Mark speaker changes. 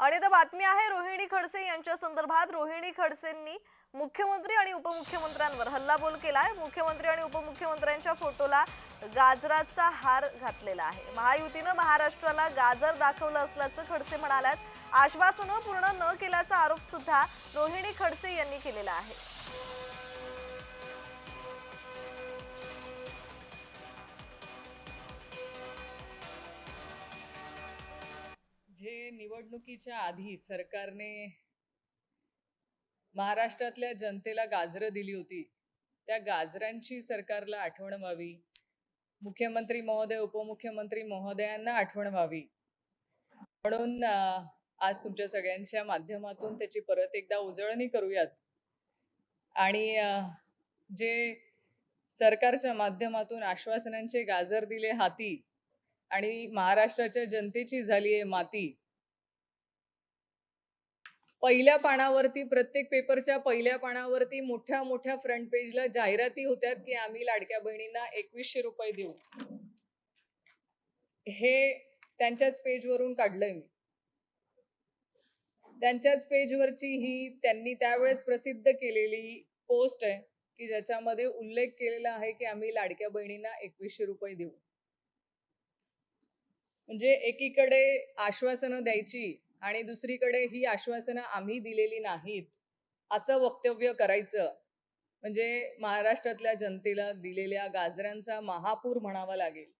Speaker 1: आणि आता बातमी आहे रोहिणी खडसे यांच्या संदर्भात. रोहिणी खडसेंनी मुख्यमंत्री आणि उपमुख्यमंत्र्यांवर हल्लाबोल केलाय. मुख्यमंत्री आणि उपमुख्यमंत्र्यांच्या फोटोला गाजराचा हार घातलेला आहे. महायुतीनं महाराष्ट्राला गाजर दाखवलं असल्याचं खडसे म्हणाल्यात. आश्वासनं पूर्ण न केल्याचा आरोप सुद्धा रोहिणी खडसे यांनी केलेला आहे.
Speaker 2: निवडणुकीच्या आधी सरकारने महाराष्ट्रातल्या जनतेला गाजरं दिली होती. त्या गाजरांची सरकारला आठवण व्हावी. मुख्यमंत्री महोदय उपमुख्यमंत्री महोदयांना आठवण व्हावी. म्हणून आज तुमच्या सगळ्यांच्या माध्यमातून त्याची परत एकदा उजळणी करूयात. आणि जे सरकारच्या माध्यमातून आश्वासनांचे गाजर दिले हाती आणि महाराष्ट्राच्या जनतेची झाली आहे माती पहिल्या पानावरती प्रत्येक पेपरच्या पहिल्या पानावरती मोठ्या मोठ्या फ्रंट पेजला जाहिराती होत्यात की आम्ही लाडक्या बहिणींना एकवीसशे रुपये देऊ. हे त्यांच्याच पेजवरून काढलंय मी. त्यांच्याच पेजवरची ही त्यांनी त्यावेळेस प्रसिद्ध केलेली पोस्ट आहे की ज्याच्यामध्ये उल्लेख केलेला आहे की आम्ही लाडक्या बहिणींना एकवीसशे रुपये देऊ. म्हणजे एकीकडे आश्वासनं द्यायची आणि दुसरीकडे ही आश्वासनं आम्ही दिलेली नाहीत असं वक्तव्य करायचं. म्हणजे महाराष्ट्रातल्या जनतेला दिलेल्या गाजरांचा महापूर म्हणावा लागेल.